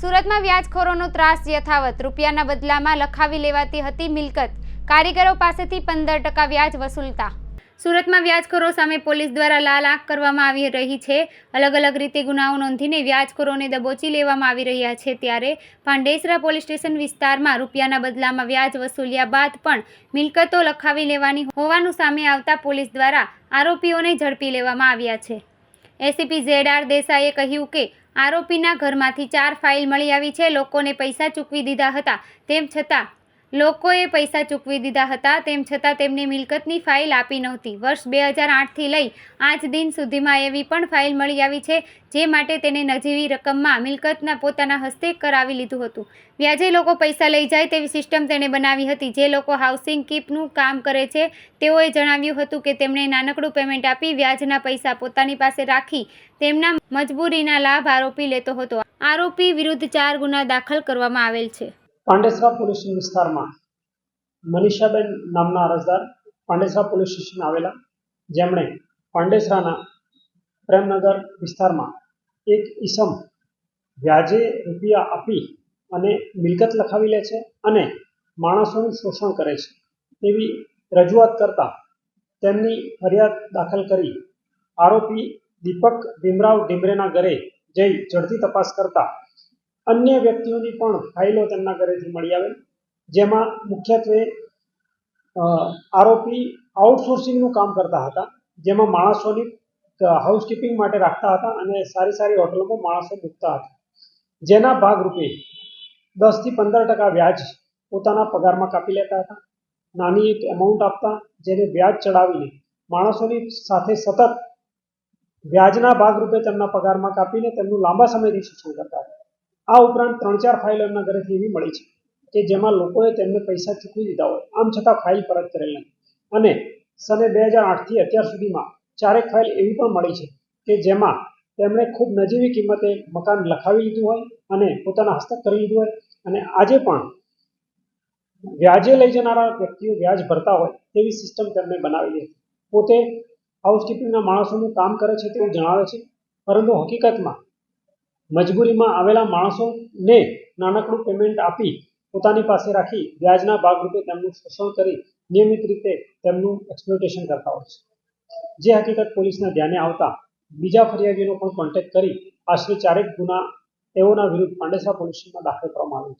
સુરતમાં વ્યાજખોરોનો ત્રાસ યથાવત. રૂપિયાના બદલામાં લખાવી લેવાતી હતી મિલકત. કારીગરો પાસેથી પંદર ટકા વ્યાજ વસૂલતા. સુરતમાં વ્યાજખોરો સામે પોલીસ દ્વારા લાલ આંખ કરવામાં આવી રહી છે. અલગ અલગ રીતે ગુનાઓ નોંધીને વ્યાજખોરોને દબોચી લેવામાં આવી રહ્યા છે. ત્યારે પાંડેસરા પોલીસ સ્ટેશન વિસ્તારમાં રૂપિયાના બદલામાં વ્યાજ વસૂલ્યા બાદ પણ મિલકતો લખાવી લેવાની હોવાનું સામે આવતા પોલીસ દ્વારા આરોપીઓને ઝડપી લેવામાં આવ્યા છે. એસીપી ઝેડ આર દેસાઈએ કહ્યું કે, આરોપીના ઘરમાંથી ચાર ફાઇલ મળી આવી છે. લોકોને પૈસા ચૂકવી દીધા હતા. તેમ છતાં લોકોએ પૈસા ચૂકવી દીધા હતા, તેમ છતાં તેમને મિલકતની ફાઇલ આપી નહોતી. વર્ષ બે હજાર આઠથી લઈ આજ દિન સુધીમાં એવી પણ ફાઇલ મળી આવી છે, જે માટે તેને નજીવી રકમમાં મિલકતના પોતાના હસ્તે કરાવી લીધું હતું. વ્યાજે લોકો પૈસા લઈ જાય તેવી સિસ્ટમ તેણે બનાવી હતી. જે લોકો હાઉસિંગ કીપનું કામ કરે છે, તેઓએ જણાવ્યું હતું કે તેમણે નાનકડું પેમેન્ટ આપી વ્યાજના પૈસા પોતાની પાસે રાખી તેમના મજબૂરીના લાભ આરોપી લેતો હતો. આરોપી વિરુદ્ધ ચાર ગુના દાખલ કરવામાં આવેલ છે. પાંડેસરા પોલીસ વિસ્તારમાં મનીષાબેન નામના અરજદાર પાંડેસરા પોલીસ સ્ટેશન આવેલા. જેમણે પાંડેસરાના પ્રેમનગર વિસ્તારમાં એક ઈસમ વ્યાજે રૂપિયા આપી અને મિલકત લખાવી લે છે અને માણસોનું શોષણ કરે છે. તેવી રજૂઆત કરતા તેમની ફરિયાદ દાખલ કરી આરોપી દીપક ભીમરાવ ડીમરેના ઘરે જઈ ઝડપી તપાસ કરતા અન્ય વ્યક્તિઓની પણ ફાઇલો તેમના ઘરેથી મળી આવે. જેમાં મુખ્યત્વે આરોપી આઉટસોર્સિંગનું કામ કરતા હતા. જેમાં માણસોની હાઉસકીપિંગ માટે રાખતા હતા અને સારી સારી હોટલોમાં માણસો મૂકતા હતા. જેના ભાગરૂપે દસથી પંદર ટકા વ્યાજ પોતાના પગારમાં કાપી લેતા હતા. નાની એક એમાઉન્ટ આપતા, જેને વ્યાજ ચડાવીને માણસોની સાથે સતત વ્યાજના ભાગરૂપે તેમના પગારમાં કાપીને તેમનું લાંબા સમયથી શોષણ કરતા હતા. આ ઉપરાંત ત્રણ ચાર ફાઇલ એમના ઘરેથી એવી મળી છે કે જેમાં લોકોએ તેમને પૈસા ચૂકવી દીધા હોય. આમ છતાં ફાઇલ પરત કરેલ નથી. અને સને બે હજાર આઠથી અત્યાર સુધીમાં ચારેક ફાઇલ એવી પણ મળી છે કે જેમાં તેમણે ખૂબ નજીવી કિંમતે મકાન લખાવી લીધું હોય અને પોતાના હસ્તક કરી લીધું હોય. અને આજે પણ વ્યાજે લઈ જનારા વ્યક્તિઓ વ્યાજ ભરતા હોય તેવી સિસ્ટમ તેમણે બનાવેલી હતી પોતે હાઉસકીપિંગના માણસોનું કામ કરે છે તેવું જણાવે છે. પરંતુ હકીકતમાં મજબૂરીમાં આવેલા માણસોને નાનકડું પેમેન્ટ આપી પોતાની પાસે રાખી વ્યાજના ભાગરૂપે તેમનું શોષણ કરી નિયમિત રીતે તેમનું એક્સપ્લોટેશન કરતા હોય છે. જે હકીકત પોલીસના ધ્યાને આવતા બીજા ફરિયાદીનો પણ કોન્ટેક્ટ કરી આશરે ચારેક ગુના તેઓના વિરુદ્ધ પાંડેસરા પોલીસ સ્ટેશનમાં દાખલ કરવામાં આવ્યો છે.